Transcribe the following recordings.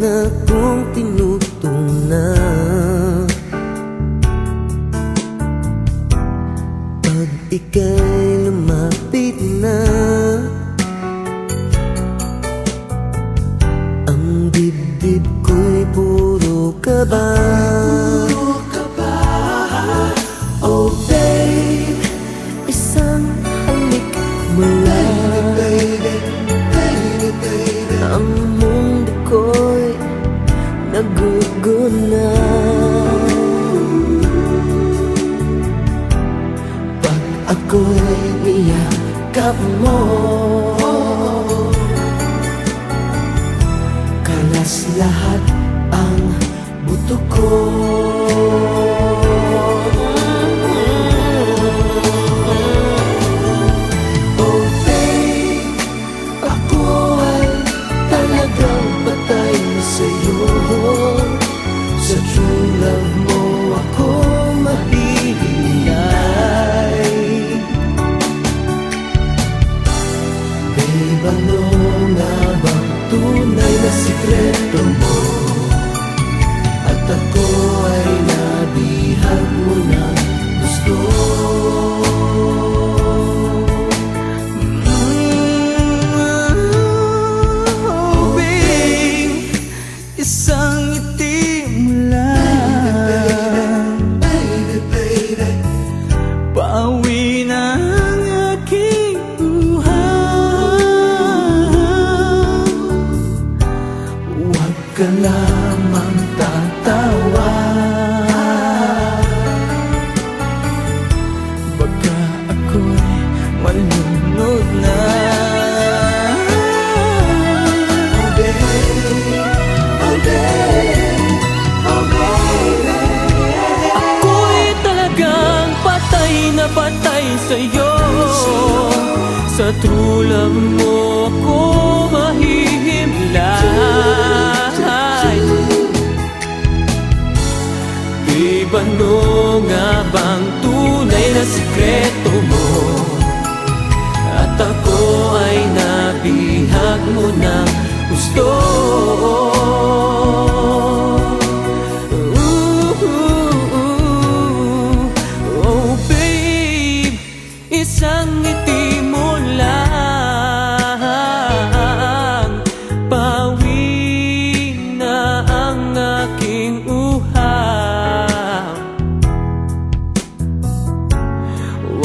na kung tinutong na. Pag ika'y lumapit na good night Pag ako'y niyakap mo Kalas lahat ang buto ko. Babe, ano nga bang tunay na sikreto mo? Patay sa'yo. Sa love mo ako mahihimlay. Di ba nga bang tunay na sikreto mo? At ako ay nabihag mo ng gusto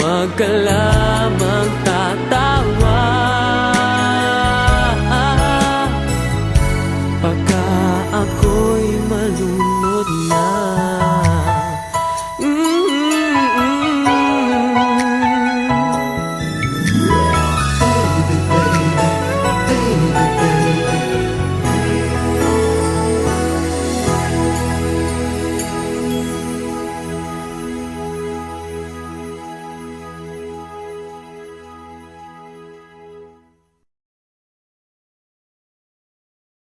Huwag ka lamang